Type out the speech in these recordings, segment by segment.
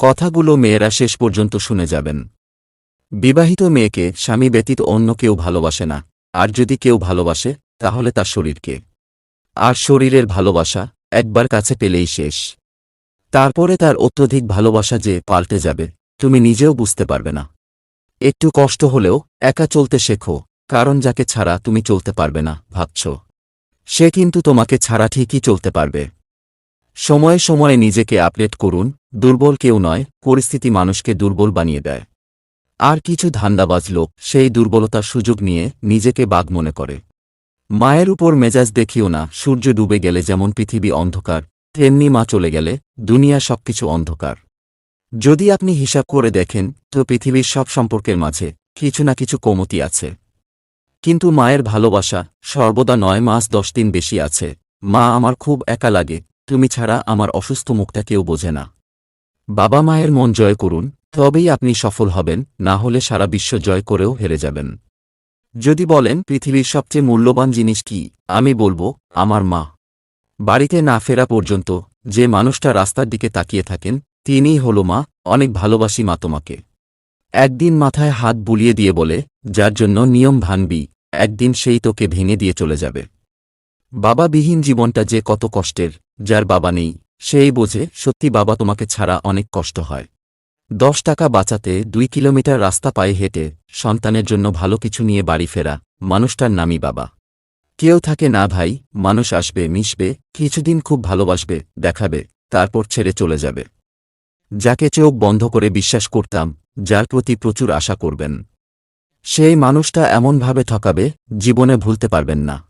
কথাগুলো মেয়েরা শেষ পর্যন্ত শুনে যাবেন। বিবাহিত মেয়েকে স্বামী ব্যতীত অন্য কেউ ভালোবাসে না। আর যদি কেউ ভালোবাসে, তাহলে তার শরীরকে। আর শরীরের ভালোবাসা একবার কাছে পেলেই শেষ। তারপরে তার অত্যধিক ভালোবাসা যে পাল্টে যাবে, তুমি নিজেও বুঝতে পারবে না। একটু কষ্ট হলেও একা চলতে শেখো, কারণ যাকে ছাড়া তুমি চলতে পারবে না, ভাবছ। সে কিন্তু তোমাকে ছাড়া ঠিকই চলতে পারবে। সময়ে সময়ে নিজেকে আপডেট করুন, দুর্বল কেউ নয়, পরিস্থিতি মানুষকে দুর্বল বানিয়ে দেয়। আর কিছু ধান্দাবাজ লোক সেই দুর্বলতার সুযোগ নিয়ে নিজেকে বাঘ মনে করে। মায়ের উপর মেজাজ দেখিও না, সূর্য ডুবে গেলে যেমন পৃথিবী অন্ধকার, তেমনি মা চলে গেলে দুনিয়া সবকিছু অন্ধকার। যদি আপনি হিসাব করে দেখেন, তো পৃথিবীর সব সম্পর্কের মাঝে কিছু না কিছু কমতি আছে। কিন্তু মায়ের ভালোবাসা সর্বদা নয় মাস দশ দিন বেশি আছে। মা আমার খুব একা লাগে তুমি ছাড়া আমার অসুস্থ মুখটা কেউ বোঝে না। বাবা মায়ের মন জয় করুন, তবেই আপনি সফল হবেন, না হলে সারা বিশ্ব জয় করেও হেরে যাবেন। যদি বলেন, পৃথিবীর সবচেয়ে মূল্যবান জিনিস কি? আমি বলব, আমার মা। বাড়িতে না ফেরা পর্যন্ত, যে মানুষটা রাস্তার দিকে তাকিয়ে থাকেন, তিনিই হল মা, অনেক ভালোবাসি মা তোমাকে। একদিন মাথায় হাত বুলিয়ে দিয়ে বলে, যার জন্য নিয়ম ভাঙবি, একদিন সেই তোকে ভেঙে দিয়ে চলে যাবে। বাবাবিহীন জীবনটা যে কত কষ্টের, যার বাবা নেই, সেই বোঝে সত্যি বাবা তোমাকে ছাড়া অনেক কষ্ট হয়। দশ টাকা বাঁচাতে দুই কিলোমিটার রাস্তা পায়ে হেঁটে সন্তানের জন্য ভালো কিছু নিয়ে বাড়ি ফেরা মানুষটার নামই বাবা। কেউ থাকে, না ভাই, মানুষ আসবে, মিশবে, কিছুদিন খুব ভালোবাসবে, দেখাবে, তারপর ছেড়ে চলে যাবে। যাকে চোখ বন্ধ করে বিশ্বাস করতাম, যার প্রতি প্রচুর আশা করবেন। সেই মানুষটা এমনভাবে ঠকাবে, জীবনে ভুলতে পারবেন না।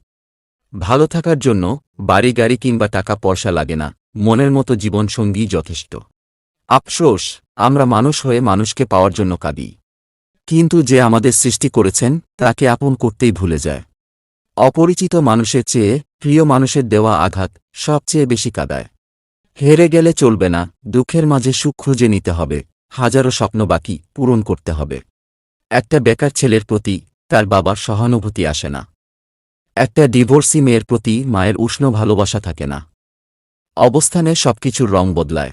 ভালো থাকার জন্য বাড়ি, গাড়ি কিংবা টাকা, পয়সা লাগে না। মনের মতো জীবনসঙ্গী যথেষ্ট। আফসোস, আমরা মানুষ হয়ে মানুষকে পাওয়ার জন্য কাঁদি। কিন্তু যে আমাদের সৃষ্টি করেছেন, তাকে আপন করতেই ভুলে যায়। অপরিচিত মানুষের চেয়ে প্রিয় মানুষের দেওয়া আঘাত সবচেয়ে বেশি কাদায়। হেরে গেলে চলবে না, দুঃখের মাঝে সুখ খুঁজে নিতে হবে, হাজারো স্বপ্ন বাকি পূরণ করতে হবে। একটা বেকার ছেলের প্রতি তার বাবার সহানুভূতি আসে না। একটা ডিভোর্সি মেয়ের প্রতি মায়ের উষ্ণ ভালোবাসা থাকে না। অবস্থানে সবকিছুর রং বদলায়।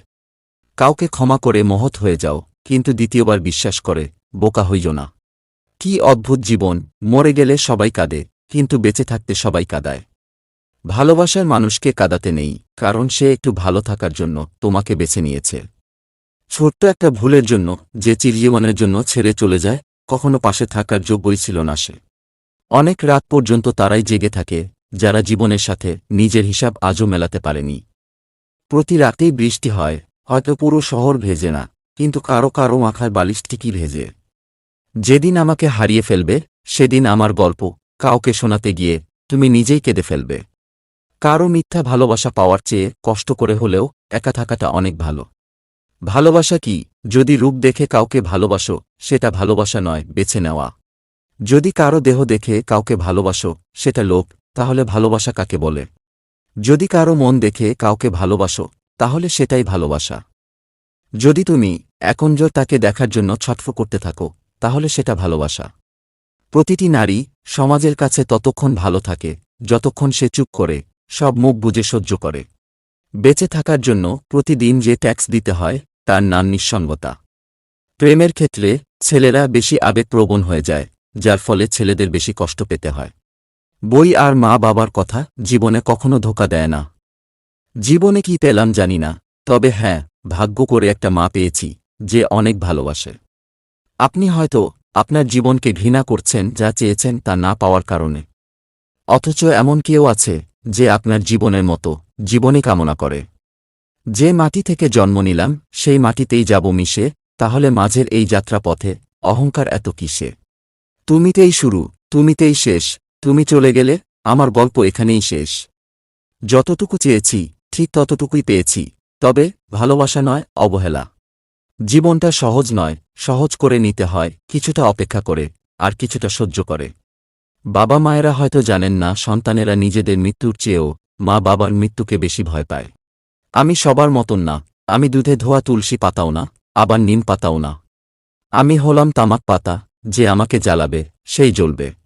কাউকে ক্ষমা করে মহৎ হয়ে যাও, কিন্তু দ্বিতীয়বার বিশ্বাস করে, বোকা হইজ না। কি অদ্ভুত জীবন, মরে গেলে সবাই কাঁদে, কিন্তু বেঁচে থাকতে সবাই কাঁদায়। ভালোবাসার মানুষকে কাঁদাতে নেই, কারণ সে একটু ভালো থাকার জন্য তোমাকে বেছে নিয়েছে। ছোট্ট একটা ভুলের জন্য, যে চিরজীবনের জন্য ছেড়ে চলে যায়, কখনো পাশে থাকার যোগ্যই ছিল না সে। অনেক রাত পর্যন্ত তারাই জেগে থাকে, যারা জীবনের সাথে নিজের হিসাব আজও মেলাতে পারেনি। প্রতি রাতেই বৃষ্টি হয়, হয়তো পুরো শহর ভেজে না, কিন্তু কারও কারও মাথায় বালিশ ঠিকই ভেজে। যেদিন আমাকে হারিয়ে ফেলবে, সেদিন আমার গল্প কাউকে শোনাতে গিয়ে তুমি নিজেই কেঁদে ফেলবে। কারও মিথ্যা ভালোবাসা পাওয়ার চেয়ে কষ্ট করে হলেও একা থাকাটা অনেক ভালো। ভালোবাসা কি? যদি রূপ দেখে কাউকে ভালোবাসো, সেটা ভালোবাসা নয়, বেছে নেওয়া। যদি কারও দেহ দেখে কাউকে ভালোবাসো, সেটা লোক তাহলে ভালোবাসা কাকে বলে? যদি কারও মন দেখে কাউকে ভালোবাসো, তাহলে সেটাই ভালোবাসা। যদি তুমি একঞ্জ তাকে দেখার জন্য ছটফ করতে থাকো, তাহলে সেটা ভালোবাসা। প্রতিটি নারী সমাজের কাছে ততক্ষণ ভালো থাকে, যতক্ষণ সে চুপ করে, সব মুখ বুঝে সহ্য করে। বেঁচে থাকার জন্য প্রতিদিন যে ট্যাক্স দিতে হয়, তার নাম নিঃসঙ্গতা। প্রেমের ক্ষেত্রে ছেলেরা বেশি আবেগপ্রবণ হয়ে যায়। যার ফলে ছেলেদের বেশি কষ্ট পেতে হয়। বই আর মা বাবার কথা জীবনে কখনো ধোকা দেয় না। জীবনে কি পেলাম জানি না, তবে হ্যাঁ ভাগ্য করে একটা মা পেয়েছি, যে অনেক ভালোবাসে। আপনি হয়তো আপনার জীবনকে ঘৃণা করছেন, যা চেয়েছেন তা না পাওয়ার কারণে। অথচ এমন কেউ আছে, যে আপনার জীবনের মতো জীবনই কামনা করে। যে মাটি থেকে জন্ম নিলাম, সেই মাটিতেই যাব মিশে, তাহলে মাঝের এই যাত্রাপথে অহংকার এত কিসে? তুমিতেই শুরু, তুমিতেই শেষ, তুমি চলে গেলে আমার গল্প এখানেই শেষ। যতটুকু চেয়েছি, ঠিক ততটুকুই পেয়েছি, তবে ভালোবাসা নয়, অবহেলা। জীবনটা সহজ নয়, সহজ করে নিতে হয়, কিছুটা অপেক্ষা করে, আর কিছুটা সহ্য করে। বাবা মায়েরা হয়তো জানেন না, সন্তানেরা নিজেদের মৃত্যুর চেয়েও মা বাবার মৃত্যুকে বেশি ভয় পায়। আমি সবার মতন না, আমি দুধে ধোয়া তুলসী পাতাও না, আবার নিম পাতাও না। আমি হলাম তামাক পাতা যে আমাকে জ্বালাবে সেই জ্বলবে।